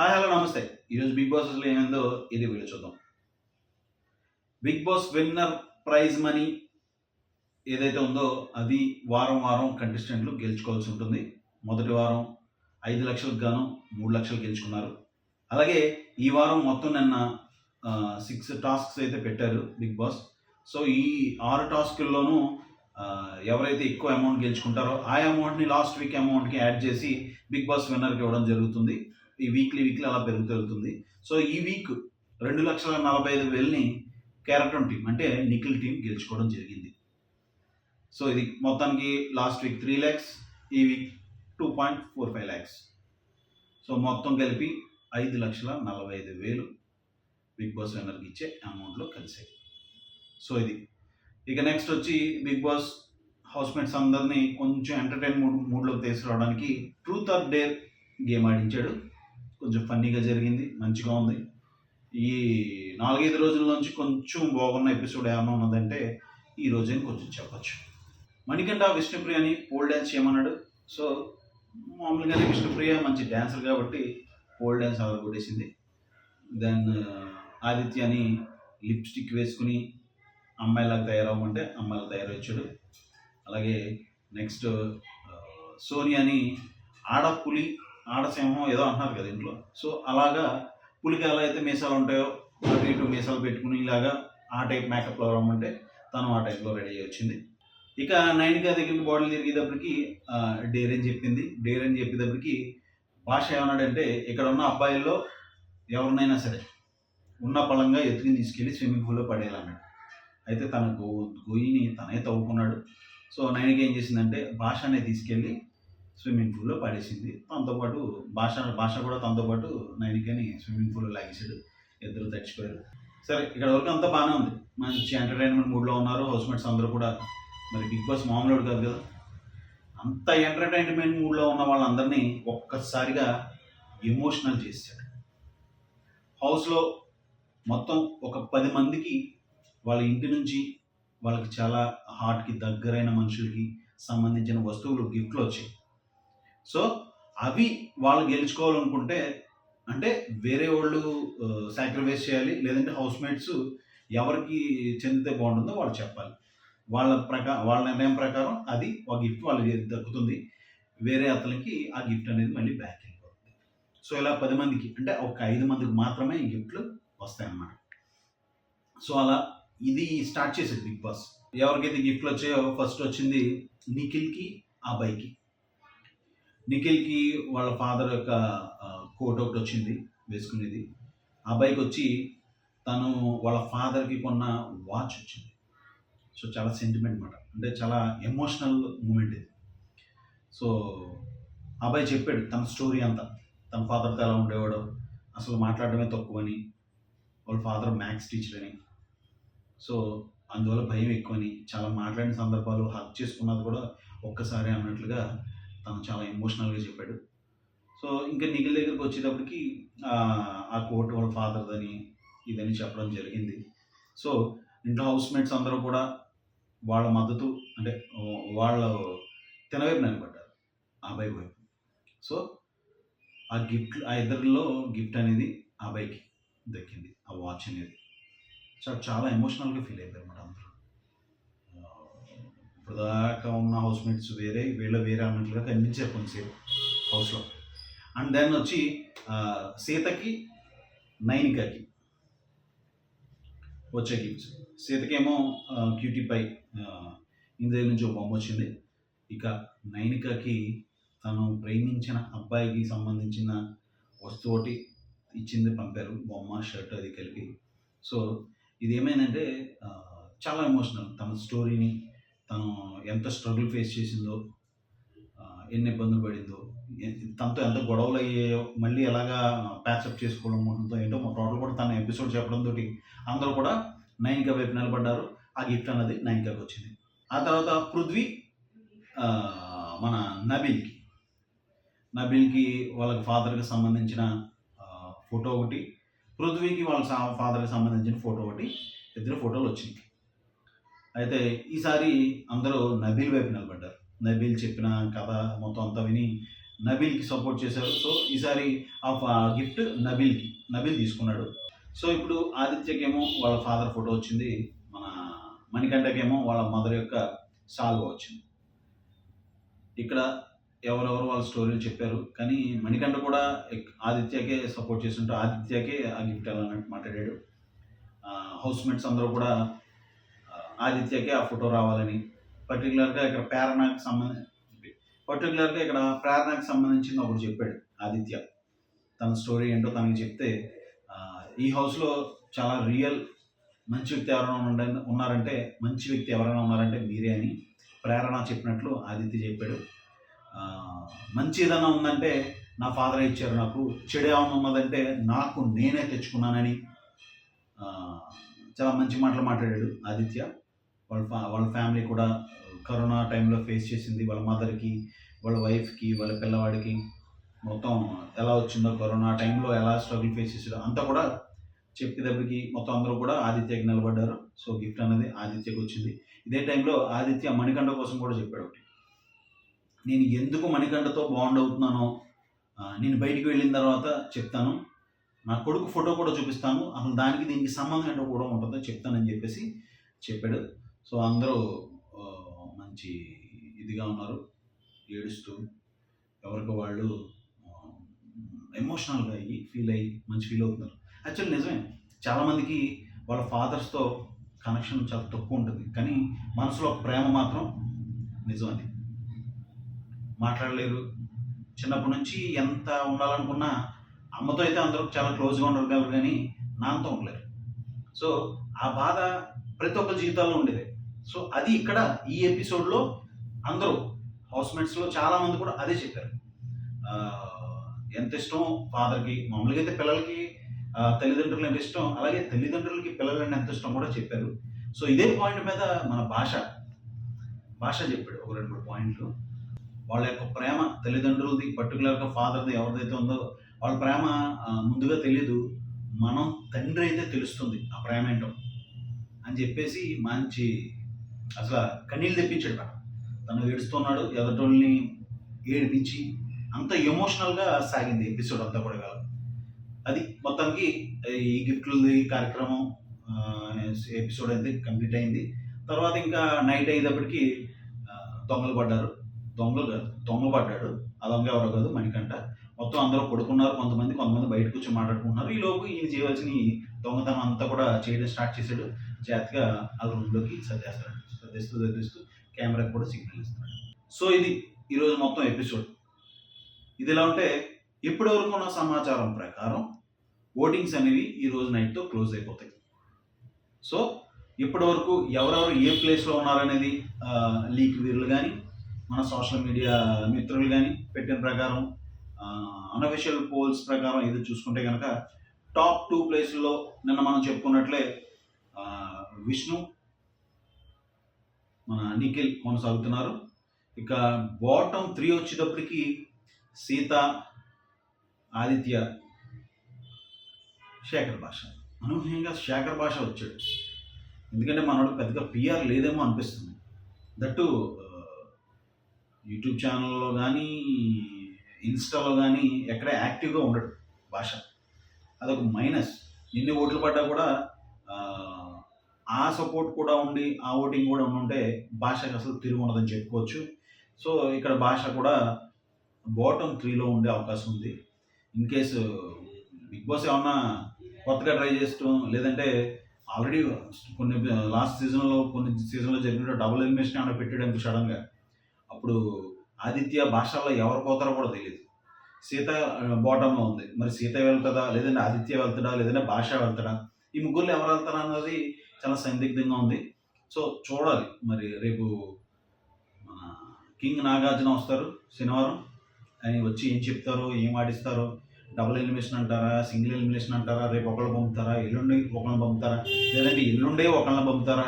Hi hello నమస్తే. ఈరోజు big boss అసలు ఏమైందో ఇది వీడియో చూద్దాం. Bigg Boss winner prize money ఏదైతే ఉందో అది వారం వారం కంటెస్టెంట్లు గెలుచుకోవాల్సి ఉంటుంది. మొదటి వారం ఐదు లక్షలకు గాను మూడు లక్షలు గెలుచుకున్నారు. అలాగే ఈ వారం మొత్తం నిన్న సిక్స్ టాస్క్స్ అయితే పెట్టారు బిగ్ బాస్. సో ఈ ఆరు టాస్కుల్లోనూ ఎవరైతే ఎక్కువ అమౌంట్ గెలుచుకుంటారో ఆ అమౌంట్ని లాస్ట్ వీక్ అమౌంట్కి యాడ్ చేసి బిగ్ బాస్ విన్నర్కి ఇవ్వడం జరుగుతుంది. ఈ వీక్లీ వీక్లీ అలా పెరుగుతూ వెళ్తుంది. సో ఈ వీక్ రెండు లక్షల నలభై ఐదు వేలని క్యారెక్టర్ టీం అంటే నిఖిల్ టీం గెలుచుకోవడం జరిగింది. సో ఇది మొత్తానికి లాస్ట్ వీక్ త్రీ ల్యాక్స్ ఈ week two point four five lakhs so మొత్తం కలిపి ఐదు లక్షల నలభై ఐదు వేలు బిగ్ బాస్ విన్నర్కి ఇచ్చే అమౌంట్లో కలిసాయి. సో ఇది. ఇక నెక్స్ట్ వచ్చి బిగ్ బాస్ హౌస్మేట్స్ అందరినీ కొంచెం ఎంటర్టైన్ మూడ్ మూడ్లోకి తీసుకురావడానికి ట్రూత్ ఆర్ డేర్ గేమ్ ఆడించాడు. కొంచెం ఫన్నీగా జరిగింది మంచిగా ఉంది. ఈ నాలుగైదు రోజుల నుంచి కొంచెం బాగున్న ఎపిసోడ్ ఏమైనా ఉన్నదంటే ఈ రోజే కొంచెం చెప్పచ్చు. మణికంఠ విష్ణుప్రియ అని పోల్ డ్యాన్స్ చేయమన్నాడు. సో మామూలుగానే విష్ణుప్రియ మంచి డ్యాన్సర్ కాబట్టి పోల్ డ్యాన్స్ ఆవిడ కొట్టేసింది. దెన్ ఆదిత్య అని లిప్స్టిక్ వేసుకుని అమ్మాయిలాగా తయారవ్వమంటే అమ్మాయిలా తయారొచ్చాడు అలాగే నెక్స్ట్ సోనియాని అని ఆడపులి ఆడసింహం ఏదో అంటున్నారు కదా ఇంట్లో. సో అలాగా పులికి ఎలా అయితే మీసాలు ఉంటాయో అటు ఇటు మీసాలు పెట్టుకుని ఇలాగా ఆ టైప్ మేకప్లో రమ్మంటే తను ఆ టైప్లో రెడీ అయ్యి వచ్చింది. ఇక నైన్కా దగ్గరికి బాడీలు తిరిగేటప్పటికి ఆ, డేర్ అని చెప్పింది. డేర్ అని చెప్పేటప్పటికి భాష ఏమన్నాడంటే ఇక్కడ ఉన్న అబ్బాయిల్లో ఎవరినైనా సరే ఉన్న పళంగా ఎత్తుకుని తీసుకెళ్ళి స్విమ్మింగ్ పూల్లో పడేయాలన్నాడు. అయితే తనకు గొయ్యిని తనే తవ్వుకున్నాడు. సో నైన్కి ఏం చేసిందంటే భాషనే తీసుకెళ్ళి స్విమ్మింగ్ పూల్లో పడేసింది. తనతో పాటు భాష భాష కూడా తనతో పాటు నైనికని స్విమ్మింగ్ పూల్లో లాగేశాడు. ఇద్దరు తడిచిపోయారు. సరే ఇక్కడ వరకు అంతా బాగానే ఉంది. మంచి ఎంటర్టైన్మెంట్ మూడ్లో ఉన్నారు. హౌస్ మేట్స్ అందరూ కూడా. మరి బిగ్ బాస్ మామూలు కాదు కదా. అంత ఎంటర్టైన్మెంట్ మూడ్లో ఉన్న వాళ్ళందరినీ ఒక్కసారిగా ఎమోషనల్ చేశాడు. హౌస్లో మొత్తం ఒక పది మందికి వాళ్ళ ఇంటి నుంచి వాళ్ళకి చాలా హార్ట్కి దగ్గరైన మనుషులకి సంబంధించిన వస్తువులు గిఫ్ట్లు వచ్చాయి. సో అవి వాళ్ళు గెలుచుకోవాలనుకుంటే అంటే వేరే వాళ్ళు సాక్రిఫైస్ చేయాలి లేదంటే హౌస్ మేట్స్ ఎవరికి చెందితే బాగుంటుందో వాళ్ళు చెప్పాలి. వాళ్ళ ప్రకారం వాళ్ళ నిర్ణయం ప్రకారం అది ఒక గిఫ్ట్ వాళ్ళకి దక్కుతుంది. వేరే అతనికి ఆ గిఫ్ట్ అనేది మళ్ళీ బ్యాక్ అయిపోతుంది సో ఇలా పది మందికి అంటే ఒక ఐదు మందికి మాత్రమే ఈ గిఫ్ట్లు వస్తాయన్నమాట. సో అలా ఇది స్టార్ట్ చేసేది బిగ్ బాస్. ఎవరికైతే గిఫ్ట్లు వచ్చాయో ఫస్ట్ వచ్చింది నిఖిల్కి ఆ బైక్కి నిఖిల్కి వాళ్ళ ఫాదర్ యొక్క కోట్ ఒకటి వచ్చింది వేసుకునేది. అబ్బాయికి వచ్చి తను వాళ్ళ ఫాదర్కి కొన్న వాచ్ వచ్చింది. సో చాలా సెంటిమెంట్ అనమాట అంటే చాలా ఎమోషనల్ మూమెంట్ ఇది. సో అబ్బాయి చెప్పాడు తన స్టోరీ అంతా. తన ఫాదర్తో ఎలా ఉండేవాడో అసలు మాట్లాడడమే తక్కువని వాళ్ళ ఫాదర్ మ్యాథ్స్ టీచర్ అని. సో అందువల్ల భయం ఎక్కువని చాలా మాట్లాడిన సందర్భాలు హక్ చేసుకున్నది కూడా ఒక్కసారి అన్నట్లుగా తను చాలా ఎమోషనల్గా చెప్పాడు. సో ఇంకా నిఖిల్ దగ్గరికి వచ్చేటప్పటికి ఆ, కోర్టు వాళ్ళ ఫాదర్దని ఇదని చెప్పడం జరిగింది. సో ఇంట్లో హౌస్ మేట్స్ అందరూ కూడా వాళ్ళ మద్దతు అంటే వాళ్ళ తినవైపు నిలబడ్డారు ఆ అబ్బాయి వైపు. సో ఆ గిఫ్ట్ ఆ ఇద్దరిలో గిఫ్ట్ అనేది ఆ అబ్బాయికి దక్కింది ఆ వాచ్ అనేది. సో చాలా ఎమోషనల్గా ఫీల్ అయిపోయారు అన్నమాట అందరూ. ఇప్పుడు దాకా ఉన్న హౌస్ మేట్స్ వేరే వీళ్ళ వేరే అన్నట్లుగా కనిపించారు కొంతసేపు హౌస్లో అండ్ దెన్ వచ్చి సీతకి నైనికకి వచ్చే గిఫ్ట్స్ సీతకేమో క్యూటీ పై ఇంటి నుంచి ఒక బొమ్మ వచ్చింది. ఇక నైనికకి తను ప్రేమించిన అబ్బాయికి సంబంధించిన వస్తువు ఒకటి ఇచ్చింది పంపారు. బొమ్మ షర్ట్ అది కలిపి. సో ఇది ఏమైందంటే చాలా ఎమోషనల్ తన స్టోరీని తను ఎంత స్ట్రగుల్ ఫేస్ చేసిందో ఎన్ని ఇబ్బందులు పడిందో తనతో ఎంత గొడవలు అయ్యాయో మళ్ళీ ఎలాగా ప్యాచప్ చేసుకోవడం ఉంటుందో ఏంటో మా టోటల్ కూడా తన ఎపిసోడ్ చెప్పడం తోటి అందరూ కూడా నైన్కా వైపు నిలబడ్డారు. ఆ గిఫ్ట్ అన్నది నైన్కాకి వచ్చింది. ఆ తర్వాత పృథ్వీ మన నబిల్కి. నబిల్కి వాళ్ళకి ఫాదర్కి సంబంధించిన ఫోటో ఒకటి పృథ్వీకి వాళ్ళ ఫాదర్కి సంబంధించిన ఫోటో ఒకటి ఇద్దరు ఫోటోలు వచ్చినాయి. అయితే ఈసారి అందరూ నబీల్ వైపు నిలబడ్డారు. నబీల్ చెప్పిన కథ మొత్తం అంతా విని నబీల్కి సపోర్ట్ చేశారు. సో ఈసారి ఆ గిఫ్ట్ నబీల్కి నబీల్ తీసుకున్నాడు. సో ఇప్పుడు ఆదిత్యకేమో వాళ్ళ ఫాదర్ ఫోటో వచ్చింది. మన మణికంఠకేమో వాళ్ళ మదర్ యొక్క సాల్వ వచ్చింది. ఇక్కడ ఎవరెవరు వాళ్ళ స్టోరీలు చెప్పారు. కానీ మణికంఠ కూడా ఆదిత్యకే సపోర్ట్ చేస్తుంటే ఆదిత్యకే ఆ గిఫ్ట్ వెళ్ళాలని మాట్లాడాడు. హౌస్ మేట్స్ అందరూ కూడా ఆదిత్యకే ఆ ఫోటో రావాలని. పర్టికులర్గా ఇక్కడ ప్రేరణకు సంబంధించి పర్టికులర్గా ఇక్కడ ప్రేరణకు సంబంధించింది ఒకటి చెప్పాడు ఆదిత్య. తన స్టోరీ ఏంటో తనకి చెప్తే ఈ హౌస్లో చాలా రియల్ మంచి వ్యక్తి ఎవరైనా ఉన్నారంటే మంచి వ్యక్తి ఎవరైనా ఉన్నారంటే మీరే అని ప్రేరణ చెప్పినట్లు ఆదిత్య చెప్పాడు. మంచి ఏదైనా ఉందంటే నా ఫాదర్ ఇచ్చారు నాకు చెడు ఏమైనా ఉన్నదంటే నాకు నేనే తెచ్చుకున్నానని చాలా మంచి మాటలు మాట్లాడాడు ఆదిత్య. వాళ్ళ ఫ్యా వాళ్ళ ఫ్యామిలీ కూడా కరోనా టైంలో ఫేస్ చేసింది. వాళ్ళ మదర్కి వాళ్ళ వైఫ్కి వాళ్ళ పిల్లవాడికి మొత్తం ఎలా వచ్చిందో కరోనా టైంలో ఎలా స్ట్రగుల్ ఫేస్ చేసాడో అంతా కూడా చెప్పేటప్పటికి మొత్తం అందరూ కూడా ఆదిత్యకి నిలబడ్డారు. సో గిఫ్ట్ అనేది ఆదిత్యకి వచ్చింది. ఇదే టైంలో ఆదిత్య మణికంఠ కోసం కూడా చెప్పాడు ఒకటి. నేను ఎందుకు మణికంఠతో బాండ్ అవుతున్నానో నేను బయటికి వెళ్ళిన తర్వాత చెప్తాను. నా కొడుకు ఫోటో కూడా చూపిస్తాను. అసలు దానికి దీనికి సంబంధం ఏంటో కూడా ఉంటుందో చెప్తానని చెప్పేసి చెప్పాడు. సో అందరూ మంచి ఇదిగా ఉన్నారు. ఏడుస్తూ ఎవరికి వాళ్ళు ఎమోషనల్గా అయ్యి ఫీల్ అయ్యి మంచి ఫీల్ అవుతున్నారు. యాక్చువల్లీ నిజమే. చాలామందికి వాళ్ళ ఫాదర్స్తో కనెక్షన్ చాలా తక్కువ ఉంటుంది. కానీ మనసులో ప్రేమ మాత్రం నిజం అది. మాట్లాడలేరు. చిన్నప్పటి నుంచి ఎంత ఉండాలనుకున్నా అమ్మతో అయితే అందరూ చాలా క్లోజ్గా ఉండగలరు కానీ నాన్నతో ఉండలేరు. సో ఆ బాధ ప్రతి ఒక్క జీవితాల్లో ఉండేది. సో అది ఇక్కడ ఈ ఎపిసోడ్లో అందరూ హౌస్మేట్స్లో చాలామంది కూడా అదే చెప్పారు. ఎంత ఇష్టం ఫాదర్కి? మామూలుగా అయితే పిల్లలకి తల్లిదండ్రులు ఎంత ఇష్టం. అలాగే తల్లిదండ్రులకి పిల్లలంటే ఎంత ఇష్టం కూడా చెప్పారు. సో ఇదే పాయింట్ మీద మన భాష భాష చెప్పాడు ఒక రెండు మూడు పాయింట్లు. వాళ్ళ యొక్క ప్రేమ తల్లిదండ్రులది పర్టికులర్గా ఫాదర్ది ఎవరిదైతే ఉందో వాళ్ళ ప్రేమ ముందుగా తెలియదు మనం తండ్రి అయితే తెలుస్తుంది ఆ ప్రేమ ఏంటో. అని చెప్పేసి మంచి అసలు కన్నీళ్ళు తెప్పించాడు మేడం తను ఏడుస్తున్నాడు ఎదటోళ్ళని ఏడిపించి అంత ఎమోషనల్గా సాగింది ఎపిసోడ్ అంతా కూడా కాదు. అది మొత్తానికి ఈ గిఫ్ట్లది కార్యక్రమం ఎపిసోడ్ అయితే కంప్లీట్ అయింది. తర్వాత ఇంకా నైట్ అయ్యేటప్పటికి దొంగలు పడ్డారు. దొంగలు కాదు దొంగ పడ్డాడు. ఆ దొంగ ఎవరో కాదు మణికంట మొత్తం అందరూ పడుకున్నారు కొంతమంది కొంతమంది బయటకు వచ్చి మాట్లాడుకుంటున్నారు. ఈ లోపు ఈయన చేయవలసిన ఈ దొంగతనం అంతా కూడా చేయడం స్టార్ట్ చేశాడు. జాగ్రత్తగా వాళ్ళ రూమ్లోకి సర్దేస్తాడు సర్దిస్తూ సర్దేస్తూ కెమెరాకి కూడా సిగ్నల్ ఇస్తున్నాడు సో ఇది ఈరోజు మొత్తం ఎపిసోడ్. ఇది ఎలా ఉంటే ఇప్పటి వరకు ఉన్న సమాచారం ప్రకారం ఓటింగ్స్ అనేవి ఈ రోజు నైట్తో క్లోజ్ అయిపోతాయి. సో ఇప్పటి వరకు ఎవరెవరు ఏ ప్లేస్లో ఉన్నారనేది లీక్ వీరులు కానీ మన సోషల్ మీడియా మిత్రులు కానీ పెట్టిన ప్రకారం అనఫిషియల్ పోల్స్ ప్రకారం ఏదో చూసుకుంటే కనుక టాప్ టూ ప్లేస్లో నిన్న మనం చెప్పుకున్నట్లే విష్ణు మన నిఖిల్ కొనసాగుతున్నారు. ఇక బాటమ్ త్రీ వచ్చేటప్పటికి సీత ఆదిత్య శేఖర్ భాష. అనూహ్యంగా శేఖర్ భాష వచ్చాడు. ఎందుకంటే మనోడు పెద్దగా పిఆర్ లేదేమో అనిపిస్తుంది. దట్టు యూట్యూబ్ ఛానల్లో కానీ ఇన్స్టాలో కానీ ఎక్కడ యాక్టివ్గా ఉండడు భాష. అదొక మైనస్ ఎన్ని ఓట్లు పడ్డా కూడా ఆ, సపోర్ట్ కూడా ఉండి ఆ ఓటింగ్ కూడా ఉంటే భాషకు అసలు తిరిగి ఉండదని చెప్పుకోవచ్చు. సో ఇక్కడ భాష కూడా బాటమ్ త్రీలో ఉండే అవకాశం ఉంది. ఇన్ కేసు బిగ్ బాస్ ఏమన్నా కొత్తగా ట్రై చేస్తాం లేదంటే ఆల్రెడీ కొన్ని లాస్ట్ సీజన్లో కొన్ని సీజన్లో జరిగిన డబుల్ ఎలిమినేషన్ ఏమైనా పెట్టాడు సడన్గా అప్పుడు ఆదిత్య భాషల్లో ఎవరు పోతారో కూడా తెలియదు సీత బాటంలో ఉంది. మరి సీత వెళ్తుందా? లేదంటే ఆదిత్య వెళ్తాడా? లేదంటే భాష వెళ్తాడా? ఈ ముగ్గురులో ఎవరు వెళ్తారా అన్నది చాలా సందిగ్ధంగా ఉంది. సో చూడాలి. మరి రేపు మన కింగ్ నాగార్జున వస్తారు శనివారం. ఆయన వచ్చి ఏం చెప్తారో ఏం ఆడిస్తారో డబుల్ ఎలిమినేషన్ అంటారా సింగిల్ ఎలిమినేషన్ అంటారా రేపు ఒకళ్ళు పంపుతారా ఎల్లుండి ఒకళ్ళని పంపుతారా లేదంటే ఎల్లుండే ఒకళ్ళని పంపుతారా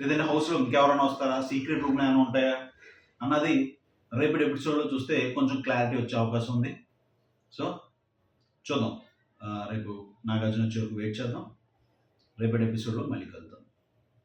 లేదంటే హౌస్లో ఇంకెవరైనా వస్తారా సీక్రెట్ రూమ్ ఏమైనా ఉంటాయా అన్నది రేపటి ఎపిసోడ్లో చూస్తే కొంచెం క్లారిటీ వచ్చే అవకాశం ఉంది. సో చూద్దాం. రేపు నాగార్జున వచ్చే వెయిట్ చేద్దాం. రేపటి ఎపిసోడ్లో మళ్ళీ కలుద్దాం.